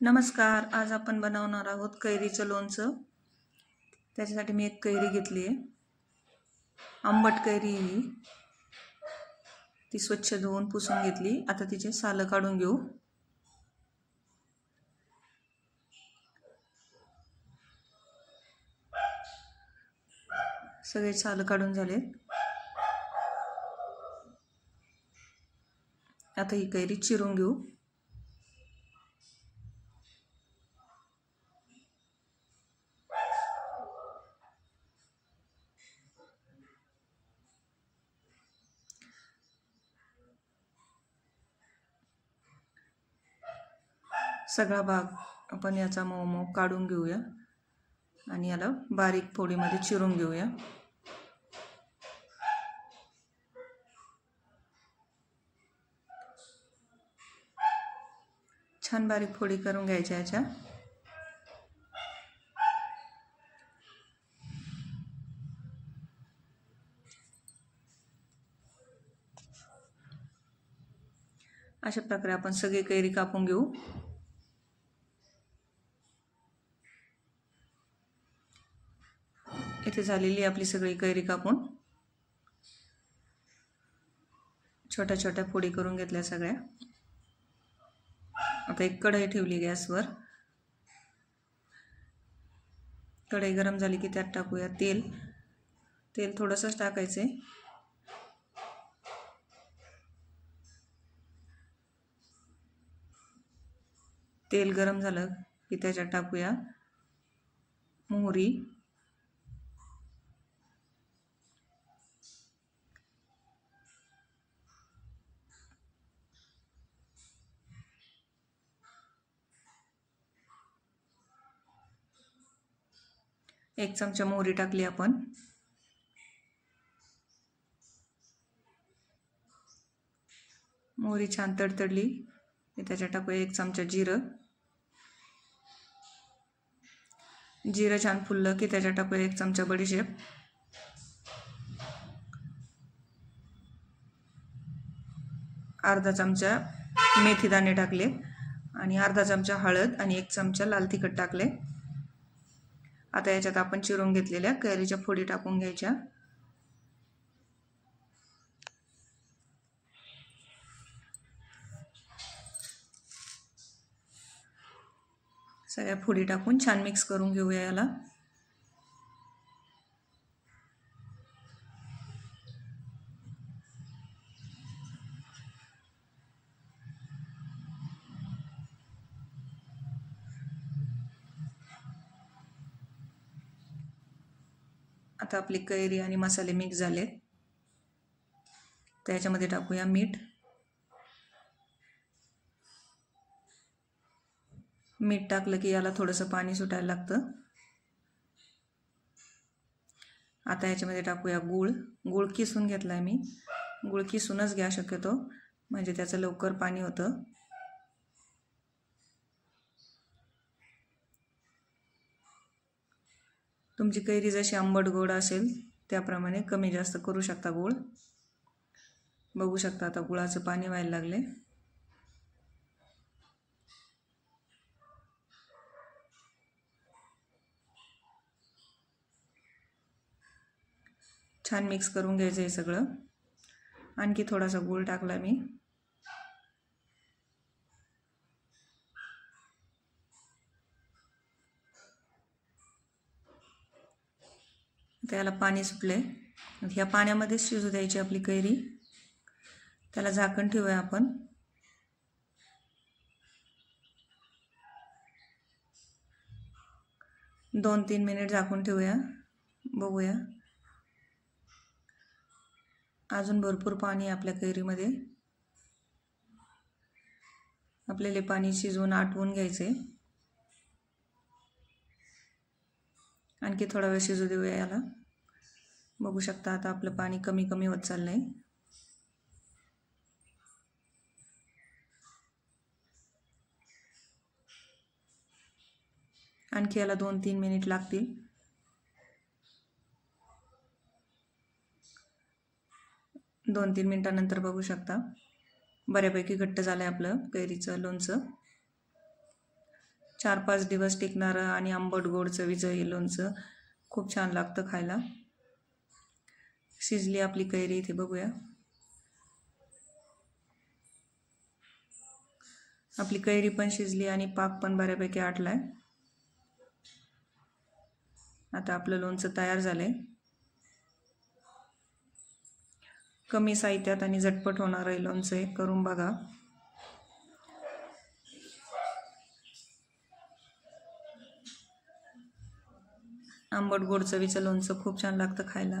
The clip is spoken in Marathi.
नमस्कार आज आपण बनवणार आहोत कैरीचं लोणचं. त्याच्यासाठी मी एक कैरी घेतली आहे. आंबट कैरी ही. ती स्वच्छ धुवून पुसून घेतली. आता तिचे सालं काढून घेऊ. सगळे सालं काढून झाले. आता ही कैरी चिरून घेऊ. सगळा भाग आपण याचा मऊ मऊ काढून घेऊया. आणि याला बारीक फोडीमध्ये चिरून घेऊया. छान बारीक फोडी करून घ्यायच्या याच्या. अशा प्रकारे आपण सगळी कैरी कापून घेऊ. इथे झालेली आपली सगळी कैरी कापून. छोट्या छोट्या फोडी करून घेतल्या सगळ्या. आता एक कढई ठेवली गॅसवर. कढई गरम झाली की त्यात टाकूया तेल. तेल थोडंसंच टाकायचं आहे. तेल गरम झालं की त्याच्यात टाकूया मोहरी. एक चमचा मोहरी टाकली आपण. मोहरी छान तडतडली. की त्याच्यात टाकूया एक चमचा जिरं. जिरं छान फुललं की त्याच्यात टाकूया एक चमचा बडीशेप. अर्धा चमचा मेथीदाणे टाकले आणि अर्धा चमचा हळद आणि एक चमचा लाल तिखट टाकले. आता याच्यात आपण चिरून घेतलेल्या कैरीच्या फोडी टाकून घ्यायच्या. सगळ्या फोडी टाकून छान मिक्स करून घेऊया याला. आता आपली कैरी आणि मसाले मिक्स झालेत. त्याच्यामध्ये टाकूया मीठ. मीठ टाकलं की याला थोडंसं पाणी सुटायला लागतं. आता याच्यामध्ये टाकूया गूळ. गूळ किसून घेतला आहे मी. गूळ किसूनच घ्या शक्यतो. म्हणजे त्याचं लवकर पाणी होतं. तुमची कैरी जशी आंबट गोड असेल त्याप्रमाणे कमी जास्त करू शकता गूळ. बघू शकता आता गुळाचं पाणी व्हायला लागले छान मिक्स करून घ्यायचं हे सगळं. आणखी थोडासा गूळ टाकला मी. त्याला पाणी सुटले ह्या पाण्यामध्येच शिजू द्यायची आपली कैरी. त्याला झाकण ठेवूया आपण. दोन तीन मिनिट झाकून ठेवूया. बघूया. अजून भरपूर पाणी आहे आपल्या कैरीमध्ये. आपल्याला पाणी शिजवून आटवून घ्यायचे आणखी थोडा वेळ शिजू देऊया याला. बघू शकता आता आपलं पाणी कमी कमी होत चाललं आहे आणखी याला दोन तीन मिनिट लागतील. दोन तीन मिनटानंतर बघू शकता. बऱ्यापैकी घट्ट झालं आहे आपलं कैरीचं लोणचं. चार पाच दिवस टिकणारं आणि आंबट गोड चवीचं हे लोणचं. खूप छान लागतं खायला. शिजली आपली कैरी इथे बघूया. आपली कैरी पण शिजली आणि पाक पण बऱ्यापैकी आटलाय. आता आपलं लोणचं तयार झालंय. कमी साहित्यात आणि झटपट होणार आहे लोणचं हे करून बघा. आंबट गोड चवीचं लोणचं खूप छान लागतं खायला.